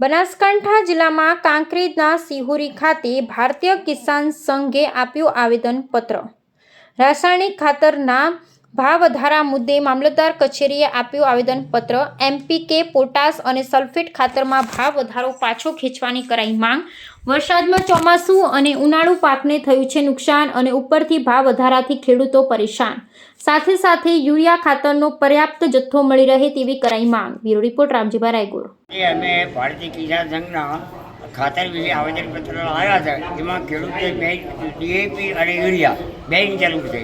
બનાસકાંઠા જિલ્લામાં કાંકરેજના સિહોરી ખાતે ભારતીય કિસાન સંઘે આપ્યું આવેદનપત્ર. રાસાયણિક ખાતરના ભાવ વધારા મુદ્દે મામલતદાર કચેરીએ આપ્યું આવેદનપત્ર. એમપીકે પોટાશ અને સલ્ફેટ ખાતરમાં ભાવ વધારો પાછો ખેંચવાની કરાઈ માંગ. વરસાદમાં ચોમાસું અને ઉનાળુ પાકને થયું છે નુકસાન અને ઉપરથી ભાવ વધારાથી ખેડૂતો પરેશાન. સાથે સાથે યુરિયા ખાતરનો પર્યાપ્ત જથ્થો મળી રહે તેવી કરાઈ માંગ. Bureau report Ramjibhai Raygor. અમે ભારતીય કિસાન સંઘના ખાતર વિશે આવેદનપત્ર આવ્યા છે એમાં ખેડૂતે બે ડીએપી અને યુરિયા બે જરૂર છે.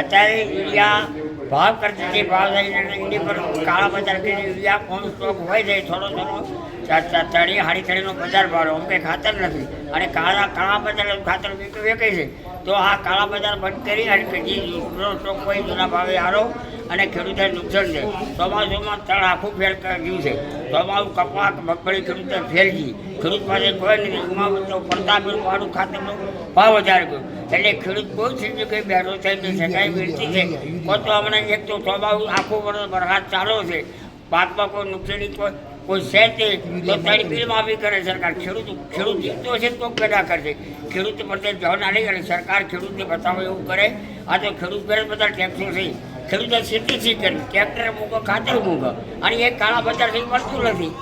અત્યારે યુરિયા ભાવ કરતી ભાવ લઈને એની પર કાળા બજાર કે યુરિયા કોણ સ્ટોક હોય છે થોડો થોડો. તળી હાડી થળીનો બજાર ભાવ અમે ખાતર નથી. અને કાળા કાળા બજાર ખાતર વેચી વેચાય છે. તો આ કાળા બજાર બંધ કરી અને જૂનો સ્ટોક હોય જૂના ભાવે હારો અને ખેડૂતોને નુકસાન છે. ચોમાસુમાં તળ આખું ફેલ ગયું છે. ચોમાસું કપાક મગફળી ખેડૂતે ફેલ ગઈ. ખેડૂત પાસે કોઈ નથી ઉમાવતો પડતા બિલ વાળું ખાતરનો ભાવ વધારે ગયો. એટલે ખેડૂત બહુ છે કે બેઠો થઈ ગઈ શકાય વિનંતી છે. પણ તો હમણાં એક તો સ્વભાવ આખો વર્ષ વરસાદ ચાલો છે. પાકમાં કોઈ નુકસાની કોઈ કોઈ છે તે તારી બિલ માફી કરે સરકાર. ખેડૂત ખેડૂત જીતતો છે તો પેદા કરશે. ખેડૂત પ્રત્યે જવાબ ના કરે સરકાર ખેડૂતને બતાવે એવું કરે. આ તો ખેડૂત પર બધા ટેક્સો છે. ખેડૂતો સીધી સી કરી ટ્રેક્ટર મૂકો ખાતર મૂકો. અને એ કાળા બજારથી મળતું નથી.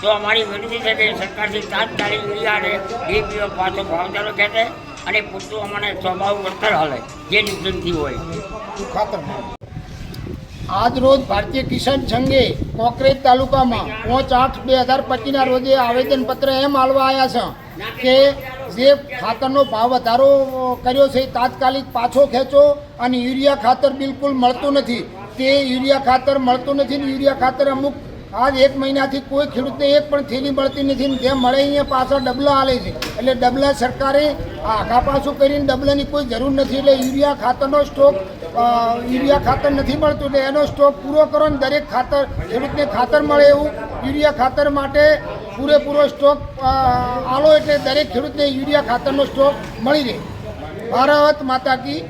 તો અમારી વિનંતી છે કે સરકારથી તાત્કાલિક યુરિયા અને ડીપીઓ પાછો ભાવદારો કહેતે અને પૂરતું અમને સ્વભાવ વળતર હાલે, જે નુકસાનથી હોય. આજ રોજ ભારતીય કિસાન સંઘે કોકરેજ તાલુકામાં પાંચ આઠ બે હજાર પચીસના રોજે આવેદનપત્ર એમ આલવા આવ્યા છે કે જે ખાતરનો ભાવ વધારો કર્યો છે તાત્કાલિક પાછો ખેંચો અને યુરિયા ખાતર બિલકુલ મળતું નથી. તે યુરિયા ખાતર મળતું નથી ને યુરિયા ખાતર અમુક આજ એક મહિનાથી કોઈ ખેડૂતને એક પણ થેલી મળતી નથી ને જે મળે અહીંયા પાછા ડબલા આલે છે. એટલે ડબલા સરકારે આઘા પાછું કરીને ડબલાની કોઈ જરૂર નથી. એટલે યુરિયા ખાતરનો સ્ટોક યુરિયા ખાતર નથી મળતું એટલે એનો સ્ટોક પૂરો કરો ને દરેક ખાતર, ખેડૂતને ખાતર મળે એવું. યુરિયા ખાતર માટે પૂરેપૂરો સ્ટોક આલો એટલે દરેક ખેડૂતને યુરિયા ખાતરનો સ્ટોક મળી રહે. ભારત માતા કી